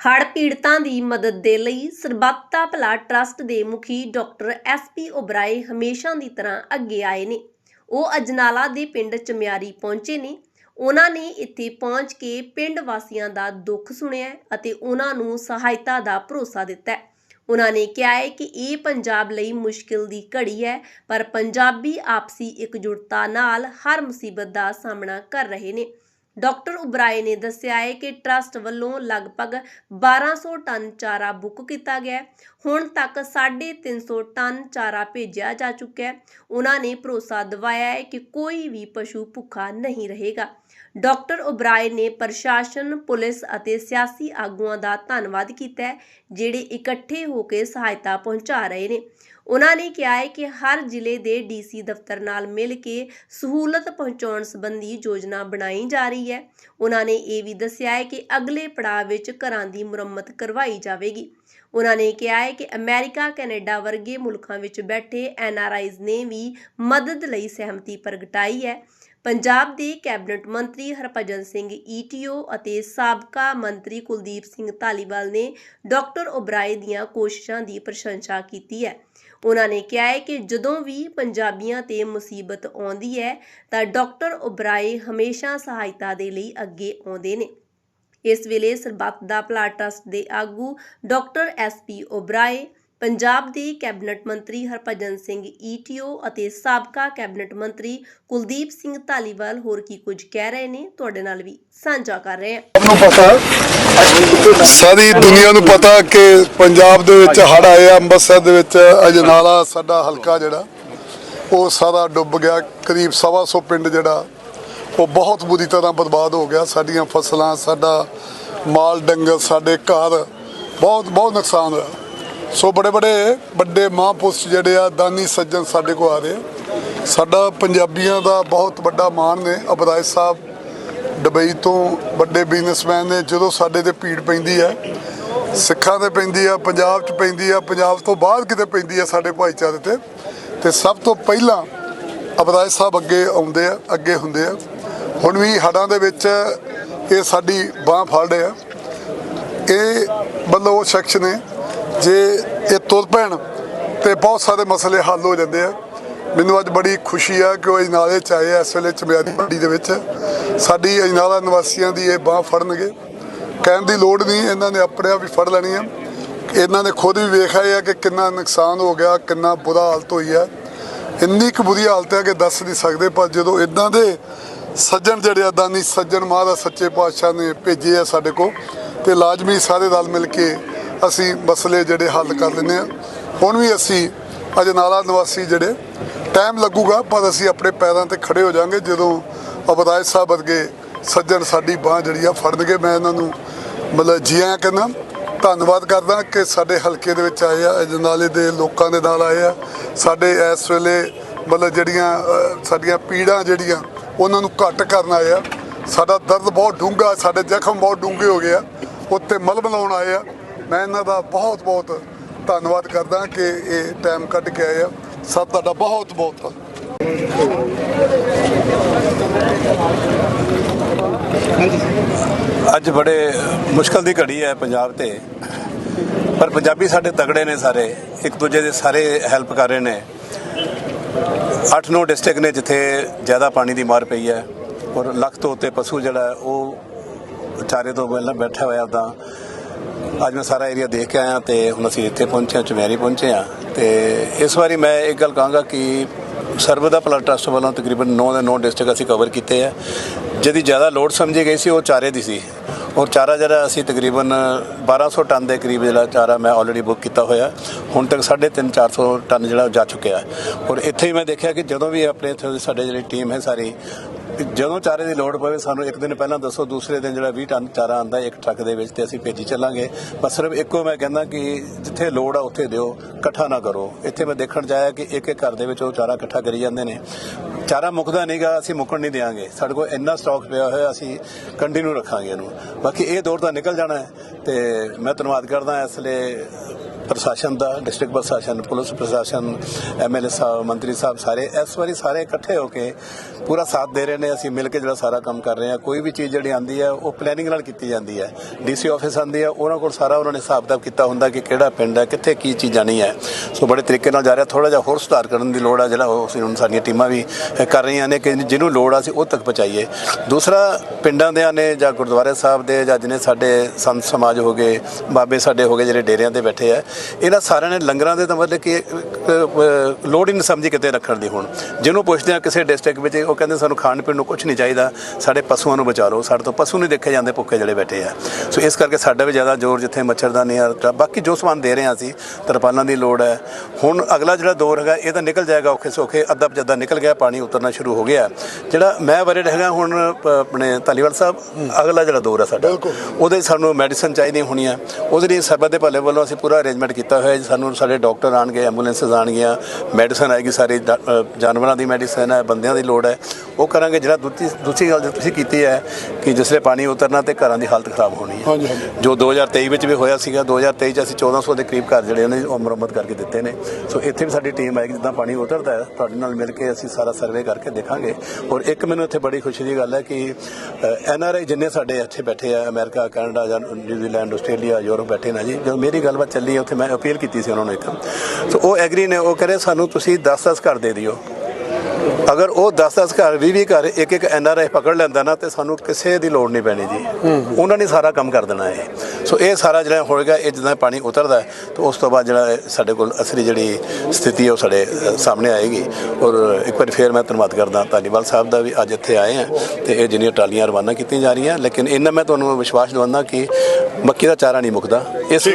ਹੜ੍ਹ ਪੀੜਤਾਂ ਦੀ ਮਦਦ ਦੇ ਲਈ ਸਰਬੱਤ ਭਲਾ ਟਰੱਸਟ ਦੇ ਮੁਖੀ ਡਾਕਟਰ ਐਸਪੀ ਓਬਰਾਏ ਹਮੇਸ਼ਾ ਦੀ ਤਰ੍ਹਾਂ ਅੱਗੇ ਆਏ ਨੇ। ਉਹ ਅਜਨਾਲਾ ਦੇ ਪਿੰਡ ਚਮਿਆਰੀ ਪਹੁੰਚੇ ਨੇ। ਉਹਨਾਂ ਨੇ ਇੱਥੇ ਪਹੁੰਚ ਕੇ ਪਿੰਡ ਵਾਸੀਆਂ ਦਾ ਦੁੱਖ ਸੁਣਿਆ ਅਤੇ ਉਹਨਾਂ ਨੂੰ ਸਹਾਇਤਾ ਦਾ ਭਰੋਸਾ ਦਿੱਤਾ। ਹੈ ਉਹਨਾਂ ਨੇ ਕਿਹਾ ਹੈ ਕਿ ਇਹ ਪੰਜਾਬ ਲਈ ਮੁਸ਼ਕਿਲ ਦੀ ਘੜੀ ਹੈ, ਪਰ ਪੰਜਾਬੀ ਆਪਸੀ ਇਕਜੁੱਟਤਾ ਨਾਲ ਹਰ ਮੁਸੀਬਤ ਦਾ ਸਾਹਮਣਾ ਕਰ ਰਹੇ ਨੇ। ਡਾਕਟਰ ਉਬਰਾਏ ਨੇ ਦੱਸਿਆ ਹੈ ਕਿ ਟਰਸਟ ਵੱਲੋਂ ਲਗਭਗ 1200 ਟਨ ਚਾਰਾ ਬੁੱਕ ਕੀਤਾ ਗਿਆ ਹੁਣ ਤੱਕ 350 ਟਨ ਚਾਰਾ ਭੇਜਿਆ ਜਾ ਚੁੱਕਾ ਹੈ। ਉਹਨਾਂ ਨੇ ਭਰੋਸਾ ਦਿਵਾਇਆ ਹੈ ਕਿ ਕੋਈ ਵੀ ਪਸ਼ੂ ਭੁੱਖਾ ਨਹੀਂ ਰਹੇਗਾ। ਡਾਕਟਰ ਉਬਰਾਏ ਨੇ ਪ੍ਰਸ਼ਾਸਨ, ਪੁਲਿਸ ਅਤੇ ਸਿਆਸੀ ਆਗੂਆਂ ਦਾ ਧੰਨਵਾਦ ਕੀਤਾ ਹੈ ਜਿਹੜੇ ਇਕੱਠੇ ਹੋ ਕੇ ਸਹਾਇਤਾ ਪਹੁੰਚਾ ਰਹੇ ਨੇ। ਉਹਨਾਂ ਨੇ ਕਿਹਾ ਹੈ ਕਿ ਹਰ ਜ਼ਿਲ੍ਹੇ ਦੇ ਡੀਸੀ ਦਫ਼ਤਰ ਨਾਲ ਮਿਲ ਕੇ ਸਹੂਲਤ ਪਹੁੰਚਾਉਣ ਸੰਬੰਧੀ ਯੋਜਨਾ ਬਣਾਈ ਜਾ ਰਹੀ ਹੈ। ਉਹਨਾਂ ਨੇ ਇਹ ਵੀ ਦੱਸਿਆ ਹੈ ਕਿ ਅਗਲੇ ਪੜਾਅ ਵਿੱਚ ਘਰਾਂ ਦੀ ਮੁਰੰਮਤ ਕਰਵਾਈ ਜਾਵੇਗੀ। ਉਹਨਾਂ ਨੇ ਕਿਹਾ ਹੈ ਕਿ ਅਮਰੀਕਾ, ਕੈਨੇਡਾ ਵਰਗੇ ਮੁਲਕਾਂ ਵਿੱਚ ਬੈਠੇ ਐਨਆਰਆਈਜ਼ ਨੇ ਵੀ ਮਦਦ ਲਈ ਸਹਿਮਤੀ ਪ੍ਰਗਟਾਈ ਹੈ। ਪੰਜਾਬ ਦੇ ਕੈਬਨਿਟ ਮੰਤਰੀ ਹਰਭਜਨ ਸਿੰਘ ਈਟੀਓ ਅਤੇ ਸਾਬਕਾ ਮੰਤਰੀ ਕੁਲਦੀਪ ਸਿੰਘ ਧਾਲੀਵਾਲ ਨੇ ਡਾਕਟਰ ਓਬਰਾਏ ਦੀਆਂ ਕੋਸ਼ਿਸ਼ਾਂ ਦੀ ਪ੍ਰਸ਼ੰਸਾ ਕੀਤੀ ਹੈ। ਉਹਨਾਂ ਨੇ ਕਿਹਾ ਹੈ ਕਿ ਜਦੋਂ ਵੀ ਪੰਜਾਬੀਆਂ ਤੇ ਮੁਸੀਬਤ ਆਉਂਦੀ ਹੈ, ਤਾਂ ਡਾਕਟਰ ਓਬਰਾਏ ਹਮੇਸ਼ਾ ਸਹਾਇਤਾ ਦੇ ਲਈ ਅੱਗੇ ਆਉਂਦੇ ਨੇ। ਇਸ ਵੇਲੇ ਸਰਬੱਤ ਦਾ ਭਲਾ ਟਰਸਟ ਦੇ ਆਗੂ ਡਾਕਟਰ ਐਸਪੀ ਓਬਰਾਏ ਪੰਜਾਬ ਦੇ ਕੈਬਨਿਟ ਮੰਤਰੀ ਹਰਭਜਨ ਸਿੰਘ ਈਟੀਓ ਅਤੇ ਸਾਬਕਾ ਕੈਬਨਿਟ ਮੰਤਰੀ ਕੁਲਦੀਪ ਸਿੰਘ ਧਾਲੀਵਾਲ ਹੋਰ ਕੀ ਕੁਝ ਕਹਿ ਰਹੇ ਨੇ, ਤੁਹਾਡੇ ਨਾਲ ਵੀ ਸਾਂਝਾ ਕਰ ਰਹੇ ਹਾਂ। ਨੂੰ ਪਤਾ ਸਾਰੀ ਦੁਨੀਆ ਨੂੰ ਪਤਾ ਕਿ ਪੰਜਾਬ ਦੇ ਵਿੱਚ ਹੜ ਆਇਆ ਅੰਮ੍ਰਿਤਸਰ ਦੇ ਵਿੱਚ ਅਜਨਾਲਾ ਸਾਡਾ ਹਲਕਾ ਜਿਹੜਾ, ਉਹ ਸਾਰਾ ਡੁੱਬ ਗਿਆ, ਕਰੀਬ ਸਵਾ ਸੌ ਪਿੰਡ ਜਿਹੜਾ, ਉਹ ਬਹੁਤ ਬੁਰੀ ਤਰ੍ਹਾਂ ਬਰਬਾਦ ਹੋ ਗਿਆ। ਸਾਡੀਆਂ ਫਸਲਾਂ, ਸਾਡਾ ਮਾਲ, ਡੰਗਰ, ਸਾਡੇ ਘਰ ਬਹੁਤ ਬਹੁਤ ਨੁਕਸਾਨ ਹੋਇਆ। ਸੋ ਬੜੇ ਬੜੇ ਵੱਡੇ ਮਹਾਂਪੁਰਸ਼ ਜਿਹੜੇ ਆ, ਦਾਨੀ ਸੱਜਣ ਸਾਡੇ ਕੋਲ ਆ ਰਹੇ ਆ। ਸਾਡਾ ਪੰਜਾਬੀਆਂ ਦਾ ਬਹੁਤ ਵੱਡਾ ਮਾਣ ਨੇ। ਅਬਰਾਜ ਸਾਹਿਬ ਦੁਬਈ ਤੋਂ ਵੱਡੇ ਬਿਜ਼ਨਸਮੈਨ ਨੇ, ਜਦੋਂ ਸਾਡੇ ਤੇ ਭੀੜ ਪੈਂਦੀ ਹੈ ਸਿੱਖਾਂ ਤੇ ਪੈਂਦੀ ਆ, ਪੰਜਾਬ 'ਚ ਪੈਂਦੀ ਆ, ਪੰਜਾਬ ਤੋਂ ਬਾਹਰ ਕਿਤੇ ਪੈਂਦੀ ਆ ਸਾਡੇ ਭਾਈਚਾਰੇ ਤੇ। ਤੇ ਸਭ ਤੋਂ ਪਹਿਲਾਂ ਅਬਰਾਜ ਸਾਹਿਬ ਅੱਗੇ ਆਉਂਦੇ ਆ, ਅੱਗੇ ਹੁੰਦੇ ਆ। ਹੁਣ ਵੀ ਹੜਾਂ ਦੇ ਵਿੱਚ ਇਹ ਸਾਡੀ ਬਾਹ ਫੜ ਰਹੇ ਆ। ਇਹ ਮਤਲਬ ਉਹ ਸ਼ਖਸ ਨੇ ਜੇ ਇਹ ਤੁਰ ਪੈਣ ਤੇ ਬਹੁਤ ਸਾਰੇ ਮਸਲੇ ਹੱਲ ਹੋ ਜਾਂਦੇ ਆ। ਮੈਨੂੰ ਅੱਜ ਬੜੀ ਖੁਸ਼ੀ ਆ ਕਿ ਉਹ ਅਜਨਾਲੇ ਚ ਆਏ ਇਸ ਵੇਲੇ ਚਮਿਆਰੀ ਮੰਡੀ ਦੇ ਵਿੱਚ। ਸਾਡੀ ਅਜਨਾਲਾ ਨਿਵਾਸੀਆਂ ਦੀ ਇਹ ਬਾਹ ਫੜਨਗੇ। ਕਹਿਣ ਦੀ ਲੋੜ ਨਹੀਂ, ਇਹਨਾਂ ਨੇ ਆਪਣੇ ਆਪ ਹੀ ਫੜ ਲੈਣੀ ਆ। ਇਹਨਾਂ ਨੇ ਖੁਦ ਵੀ ਵੇਖਿਆ ਆਏ ਆ ਕਿ ਕਿੰਨਾ ਨੁਕਸਾਨ ਹੋ ਗਿਆ, ਕਿੰਨਾ ਬੁਰਾ ਹਾਲਤ ਹੋਈ ਹੈ ਇੰਨੀ ਕੁ ਬੁਰੀ ਹਾਲਤ ਹੈ ਕਿ ਦੱਸ ਨਹੀਂ ਸਕਦੇ, ਪਰ ਜਦੋਂ ਇਦਾਂ ਦੇ ਸੱਜਣ ਜਿਹੜੇ ਆ ਸੱਜਣ ਮਹਾਰਾਜ ਸੱਚੇ ਪਾਤਸ਼ਾਹ ਨੇ ਭੇਜੇ ਆ ਸਾਡੇ ਕੋਲ, ਤੇ ਲਾਜ਼ਮੀ ਸਾਰੇ ਰਲ ਮਿਲ ਕੇ ਅਸੀਂ ਮਸਲੇ ਜਿਹੜੇ ਹੱਲ ਕਰ ਲੈਂਦੇ ਆ ਹੁਣ ਵੀ ਅਸੀਂ ਅਜਨਾਲਾ ਨਿਵਾਸੀ ਜਿਹੜੇ ਟਾਈਮ ਲੱਗੂਗਾ, ਪਰ ਅਸੀਂ ਆਪਣੇ ਪੈਰਾਂ ਤੇ ਖੜੇ ਹੋ ਜਾਾਂਗੇ ਜਦੋਂ ਅਬਦਾਇ ਸਾਹਿਬ ਵਰਗੇ ਸੱਜਣ ਸਾਡੀ ਬਾਹ ਜਿਹੜੀ ਆ ਫੜਨਗੇ। ਮੈਂ ਇਹਨਾਂ ਨੂੰ ਮਤਲਬ ਜੀਆਂ ਕਹਿੰਦਾ, ਧੰਨਵਾਦ ਕਰਦਾ ਕਿ ਸਾਡੇ ਹਲਕੇ ਦੇ ਵਿੱਚ ਆਏ ਆ ਅਜਨਾਲੇ ਦੇ ਲੋਕਾਂ ਦੇ ਨਾਲ ਆਏ ਆ। ਸਾਡੇ ਇਸ ਵੇਲੇ ਮਤਲਬ ਜਿਹੜੀਆਂ ਸਾਡੀਆਂ ਪੀੜਾਂ ਜਿਹੜੀਆਂ, ਉਹਨਾਂ ਨੂੰ ਘੱਟ ਕਰਨ ਆਏ ਆ। ਸਾਡਾ ਦਰਦ ਬਹੁਤ ਡੂੰਘਾ, ਸਾਡੇ ਜ਼ਖਮ ਬਹੁਤ ਡੂੰਘੇ ਹੋ ਗਏ ਆ। ਉੱਤੇ ਮਲਮ ਲਾਉਣ ਆਏ ਆ। ਮੈਂ ਇਹਨਾਂ ਦਾ ਬਹੁਤ ਬਹੁਤ ਧੰਨਵਾਦ ਕਰਦਾ ਕਿ ਇਹ ਟਾਈਮ ਕੱਢ ਕੇ ਆਏ ਆ। ਸਭ ਤੁਹਾਡਾ ਬਹੁਤ ਬਹੁਤ। ਧੰਨਵਾਦ ਅੱਜ ਬੜੇ ਮੁਸ਼ਕਲ ਦੀ ਘੜੀ ਹੈ ਪੰਜਾਬ ਤੇ। ਪਰ ਪੰਜਾਬੀ ਸਾਡੇ ਤਗੜੇ ਨੇ ਸਾਰੇ। ਇੱਕ ਦੂਜੇ ਦੇ ਸਾਰੇ ਹੈਲਪ ਕਰ ਰਹੇ ਨੇ। 8-9 ਡਿਸਟ੍ਰਿਕਟ ਨੇ ਜਿੱਥੇ ਜ਼ਿਆਦਾ ਪਾਣੀ ਦੀ ਮਾਰ ਪਈ ਹੈ। ਔਰ ਲੱਖ ਤੋਂ ਉੱਤੇ ਪਸ਼ੂ ਜਿਹੜਾ ਹੈ, ਉਹ ਚਾਰੇ ਤੋਂ ਪਹਿਲਾਂ ਬੈਠਾ ਹੋਇਆ ਤਾਂ ਅੱਜ ਮੈਂ ਸਾਰਾ ਏਰੀਆ ਦੇਖ ਕੇ ਆਇਆ ਤੇ ਹੁਣ ਅਸੀਂ ਇੱਥੇ ਪਹੁੰਚੇ ਹਾਂ, ਚਮੈਰੀ ਪਹੁੰਚੇ ਹਾਂ ਤੇ ਇਸ ਵਾਰੀ ਮੈਂ ਇੱਕ ਗੱਲ ਕਹਾਂਗਾ ਕਿ ਸਰਵ ਦਾ ਭਲਾ ਟਰਸਟ ਵੱਲੋਂ ਤਕਰੀਬਨ 9 ਦੇ 9 ਡਿਸਟ੍ਰਿਕਟ ਅਸੀਂ ਕਵਰ ਕੀਤੇ ਆ। ਜਿਹਦੀ ਜ਼ਿਆਦਾ ਲੋਡ ਸਮਝੀ ਗਈ ਸੀ, ਉਹ ਚਾਰੇ ਦੀ ਸੀ। ਔਰ ਚਾਰਾ ਜਿਹੜਾ ਅਸੀਂ ਤਕਰੀਬਨ 1200 ਟਨ ਦੇ ਕਰੀਬ ਜਿਹੜਾ ਚਾਰਾ ਮੈਂ ਆਲਰੇਡੀ ਬੁੱਕ ਕੀਤਾ ਹੋਇਆ, ਹੁਣ ਤੱਕ 3.5 400 ਟਨ ਜਿਹੜਾ ਉਹ ਜਾ ਚੁੱਕਿਆ। ਔਰ ਇੱਥੇ ਹੀ ਮੈਂ ਦੇਖਿਆ ਕਿ ਜਦੋਂ ਵੀ ਆਪਣੇ ਇੱਥੇ ਦੀ ਸਾਡੇ ਜਿਹੜੀ ਟੀਮ ਹੈ ਸਾਰੀ ਜਦੋਂ ਚਾਰੇ ਦੀ ਲੋੜ ਪਵੇ ਸਾਨੂੰ ਇੱਕ ਦਿਨ ਪਹਿਲਾਂ ਦੱਸੋ, ਦੂਸਰੇ ਦਿਨ ਜਿਹੜਾ 20 ਟਨ ਚਾਰਾ ਆਂਦਾ ਇੱਕ ਟਰੱਕ ਦੇ ਵਿੱਚ ਤੇ ਅਸੀਂ ਭੇਜੀ ਚੱਲਾਂਗੇ। ਪਰ ਸਿਰਫ ਇੱਕੋ ਮੈਂ ਕਹਿੰਦਾ ਕਿ ਜਿੱਥੇ ਲੋੜ ਆ ਉੱਥੇ ਦਿਓ, ਇਕੱਠਾ ਨਾ ਕਰੋ। ਇੱਥੇ ਮੈਂ ਦੇਖਣ ਜਾਇਆ ਕਿ ਇੱਕ ਇੱਕ ਘਰ ਦੇ ਵਿੱਚ ਉਹ ਚਾਰਾ ਇਕੱਠਾ ਕਰੀ ਜਾਂਦੇ ਨੇ। ਚਾਰਾ ਮੁੱਕਦਾ ਨਹੀਂਗਾ ਅਸੀਂ ਮੁੱਕਣ ਨਹੀਂ ਦੇਵਾਂਗੇ ਸਾਡੇ ਕੋਲ ਇੰਨਾ ਸਟਾਕ ਪਿਆ ਹੋਇਆ, ਅਸੀਂ ਕੰਟੀਨਿਊ ਰੱਖਾਂਗੇ ਇਹਨੂੰ। ਬਾਕੀ ਇਹ ਦੌਰ ਤਾਂ ਨਿਕਲ ਜਾਣਾ ਹੈ ਤੇ ਮੈਂ ਧੰਨਵਾਦ ਕਰਦਾ ਇਸ ਲਈ ਪ੍ਰਸ਼ਾਸਨ ਦਾ, ਡਿਸਟ੍ਰਿਕਟ ਪ੍ਰਸ਼ਾਸਨ, ਪੁਲਿਸ ਪ੍ਰਸ਼ਾਸਨ, ਐਮਐਲਏ ਸਾਹਿਬ, ਮੰਤਰੀ ਸਾਹਿਬ ਸਾਰੇ ਇਸ ਵਾਰੀ ਸਾਰੇ ਇਕੱਠੇ ਹੋ ਕੇ ਪੂਰਾ ਸਾਥ ਦੇ ਰਹੇ ਨੇ। ਅਸੀਂ ਮਿਲ ਕੇ ਜਿਹੜਾ ਸਾਰਾ ਕੰਮ ਕਰ ਰਹੇ ਹਾਂ। ਕੋਈ ਵੀ ਚੀਜ਼ ਜਿਹੜੀ ਆਂਦੀ ਹੈ, ਉਹ ਪਲੈਨਿੰਗ ਨਾਲ ਕੀਤੀ ਜਾਂਦੀ ਹੈ। ਡੀਸੀ ਆਫਿਸ ਆਂਦੀ ਹੈ, ਉਹਨਾਂ ਕੋਲ ਸਾਰਾ ਉਹਨਾਂ ਨੇ ਹਿਸਾਬ ਕਿਤਾਬ ਕੀਤਾ ਹੁੰਦਾ ਕਿ ਕਿਹੜਾ ਪਿੰਡ ਹੈ, ਕਿੱਥੇ ਕੀ ਚੀਜ਼ਾਂ ਨਹੀਂ ਹੈ। ਸੋ ਬੜੇ ਤਰੀਕੇ ਨਾਲ ਜਾ ਰਿਹਾ। ਥੋੜਾ ਜਿਹਾ ਹੋਰ ਸੁਧਾਰ ਕਰਨ ਦੀ ਲੋੜ ਹੈ ਜਿਹੜਾ ਉਹ ਅਸੀਂ ਹੁਣ ਸਾਡੀਆਂ ਟੀਮਾਂ ਵੀ ਕਰ ਰਹੀਆਂ ਨੇ ਕਿ ਜਿਹਨੂੰ ਲੋੜ ਆ, ਅਸੀਂ ਉਹ ਤੱਕ ਪਹੁੰਚਾਈਏ। ਦੂਸਰਾ, ਪਿੰਡਾਂ ਦੇ ਨੇ ਜਾਂ ਗੁਰਦੁਆਰੇ ਸਾਹਿਬ ਦੇ ਜਾਂ ਜਿਹਨੇ ਸਾਡੇ ਸੰਤ ਸਮਾਜ ਹੋ ਗਏ, ਬਾਬੇ ਸਾਡੇ ਹੋ ਗਏ ਜਿਹੜੇ ਡੇਰਿਆਂ ਤੇ ਬੈਠੇ ਆ ਇਹਨਾਂ ਸਾਰਿਆਂ ਨੇ ਲੰਗਰਾਂ ਦੇ ਤਾਂ ਮਤਲਬ ਕਿ ਲੋੜ ਹੀ ਨਹੀਂ ਸਮਝੀ ਕਿਤੇ ਰੱਖਣ ਦੀ ਹੁਣ। ਜਿਹਨੂੰ ਪੁੱਛਦੇ ਆ ਕਿਸੇ ਡਿਸਟ੍ਰਿਕਟ ਵਿੱਚ ਉਹ ਕਹਿੰਦੇ ਸਾਨੂੰ ਖਾਣ ਪੀਣ ਨੂੰ ਕੁਝ ਨਹੀਂ ਚਾਹੀਦਾ। ਸਾਡੇ ਪਸ਼ੂਆਂ ਨੂੰ ਬਚਾ ਲਓ। ਸਾਡੇ ਤੋਂ ਪਸ਼ੂ ਨਹੀਂ ਦੇਖੇ ਜਾਂਦੇ ਭੁੱਖੇ ਜਿਹੜੇ ਬੈਠੇ ਆ। ਸੋ ਇਸ ਕਰਕੇ ਸਾਡਾ ਵੀ ਜ਼ਿਆਦਾ ਜ਼ੋਰ ਜਿੱਥੇ ਮੱਛਰਦਾਨੀ ਆ ਬਾਕੀ ਜੋ ਸਮਾਨ ਦੇ ਰਹੇ ਆ ਅਸੀਂ ਤਰਪਾਲਾਂ ਦੀ ਲੋੜ ਹੈ। ਹੁਣ ਅਗਲਾ ਜਿਹੜਾ ਦੌਰ ਹੈਗਾ ਇਹ ਤਾਂ ਨਿਕਲ ਜਾਏਗਾ ਔਖੇ ਸੌਖੇ। ਅੱਧਾ ਪਜੱਦਾ ਨਿਕਲ ਗਿਆ ਪਾਣੀ ਉਤਰਨਾ ਸ਼ੁਰੂ ਹੋ ਗਿਆ। ਜਿਹੜਾ ਮੈਂ ਵਰਡ ਹੈਗਾ ਹੁਣ ਆਪਣੇ ਧਾਲੀਵਾਲ ਸਾਹਿਬ ਅਗਲਾ ਜਿਹੜਾ ਦੌਰ ਹੈ ਸਾਡਾ। ਉਹਦੇ ਸਾਨੂੰ ਮੈਡੀਸਨ ਚਾਹੀਦੀਆਂ ਹੋਣੀਆਂ। ਉਹਦੇ ਲਈ ਸਰਬਤ ਦੇ ਭਲੇ ਵੱਲੋਂ ਅਸੀਂ ਪੂਰਾ ਅਰੇਂਜਮੈਂਟ ਕੀਤਾ ਹੋਇਆ ਜੀ। ਸਾਨੂੰ ਸਾਡੇ ਡਾਕਟਰ ਆਣਗੇ ਐਂਬੂਲੈਂਸਸ ਆਣਗੀਆਂ ਮੈਡੀਸਨ ਆਏਗੀ ਸਾਰੀ। ਜਾਨਵਰਾਂ ਦੀ ਮੈਡੀਸਨ ਹੈ ਬੰਦਿਆਂ ਦੀ ਲੋੜ ਹੈ। ਉਹ ਕਰਾਂਗੇ ਜਿਹੜਾ ਦੂਜੀ ਦੂਸਰੀ ਗੱਲ ਜੋ ਤੁਸੀਂ ਕੀਤੀ ਹੈ ਕਿ ਜਿਸਲੇ ਪਾਣੀ ਉਤਰਨਾ ਤੇ ਘਰਾਂ ਦੀ ਹਾਲਤ ਖਰਾਬ ਹੋਣੀ ਹੈ। ਜੋ 2023 ਵਿੱਚ ਵੀ ਹੋਇਆ ਸੀਗਾ 2023 ਚ ਅਸੀਂ 1400 ਦੇ ਕਰੀਬ ਘਰ ਜਿਹੜੇ ਨੇ ਉਹ ਮੁਰੰਮਤ ਕਰਕੇ ਦਿੱਤੇ ਨੇ। ਸੋ ਇੱਥੇ ਵੀ ਸਾਡੀ ਟੀਮ ਆਏਗੀ ਜਿੱਦਾਂ ਪਾਣੀ ਉਤਰਦਾ ਹੈ ਤੁਹਾਡੇ ਨਾਲ ਮਿਲ ਕੇ ਅਸੀਂ ਸਾਰਾ ਸਰਵੇ ਕਰਕੇ ਦੇਖਾਂਗੇ। ਔਰ ਇੱਕ ਮੈਨੂੰ ਇੱਥੇ ਬੜੀ ਖੁਸ਼ੀ ਦੀ ਗੱਲ ਹੈ ਕਿ ਐਨ ਆਰ ਆਈ ਜਿੰਨੇ ਸਾਡੇ ਇੱਥੇ ਬੈਠੇ ਆ ਅਮਰੀਕਾ ਕੈਨੇਡਾ ਜਾਂ ਨਿਊਜ਼ੀਲੈਂਡ ਆਸਟ੍ਰੇਲੀਆ ਯੂਰਪ ਬੈਠੇ ਨੇ ਜੀ। ਜਦੋਂ ਮੇਰੀ ਗੱਲਬਾਤ ਚੱਲੀ ਹੈ ਉੱਥੇ ਮੈਂ ਅਪੀਲ ਕੀਤੀ ਸੀ ਉਹਨਾਂ ਨੂੰ ਇੱਕ। ਸੋ ਉਹ ਐਗਰੀ ਨੇ ਉਹ ਕਹੇ ਸਾਨੂੰ ਤੁਸੀਂ 10-10 ਘਰ ਦੇ ਦਿਓ। ਅਗਰ ਉਹ 10-10 ਘਰ 20-20 ਘਰ ਇੱਕ ਇੱਕ ਐਨ ਆਰ ਆਈ ਪਕੜ ਲੈਂਦਾ ਨਾ ਤੇ ਸਾਨੂੰ ਕਿਸੇ ਦੀ ਲੋੜ ਨਹੀਂ ਪੈਣੀ ਜੀ। ਉਹਨਾਂ ਨੇ ਸਾਰਾ ਕੰਮ ਕਰ ਦੇਣਾ ਹੈ। ਸੋ ਇਹ ਸਾਰਾ ਜਿਹੜਾ ਹੋਏਗਾ ਇਹ ਜਦੋਂ ਪਾਣੀ ਉਤਰਦਾ ਤਾਂ ਉਸ ਤੋਂ ਬਾਅਦ ਜਿਹੜਾ ਸਾਡੇ ਕੋਲ ਅਸਲੀ ਜਿਹੜੀ ਸਥਿਤੀ ਹੈ ਉਹ ਸਾਡੇ ਸਾਹਮਣੇ ਆਏਗੀ। ਔਰ ਇੱਕ ਵਾਰ ਫੇਰ ਮੈਂ ਧੰਨਵਾਦ ਕਰਦਾ ਧਾਲੀਵਾਲ ਸਾਹਿਬ ਦਾ ਵੀ ਅੱਜ ਇੱਥੇ ਆਏ ਆ ਤੇ ਇਹ ਜਿਹੜੀਆਂ ਟਰਾਲੀਆਂ ਰਵਾਨਾ ਕੀਤੀਆਂ ਜਾ ਰਹੀਆਂ ਲੇਕਿਨ ਇਹਨਾਂ ਮੈਂ ਤੁਹਾਨੂੰ ਵਿਸ਼ਵਾਸ ਦਿਵਾਉਂਦਾ ਕਿ ਮੱਕੀ ਦਾ ਚਾਰਾ ਨਹੀਂ ਮੁੱਕਦਾ। ਇਸ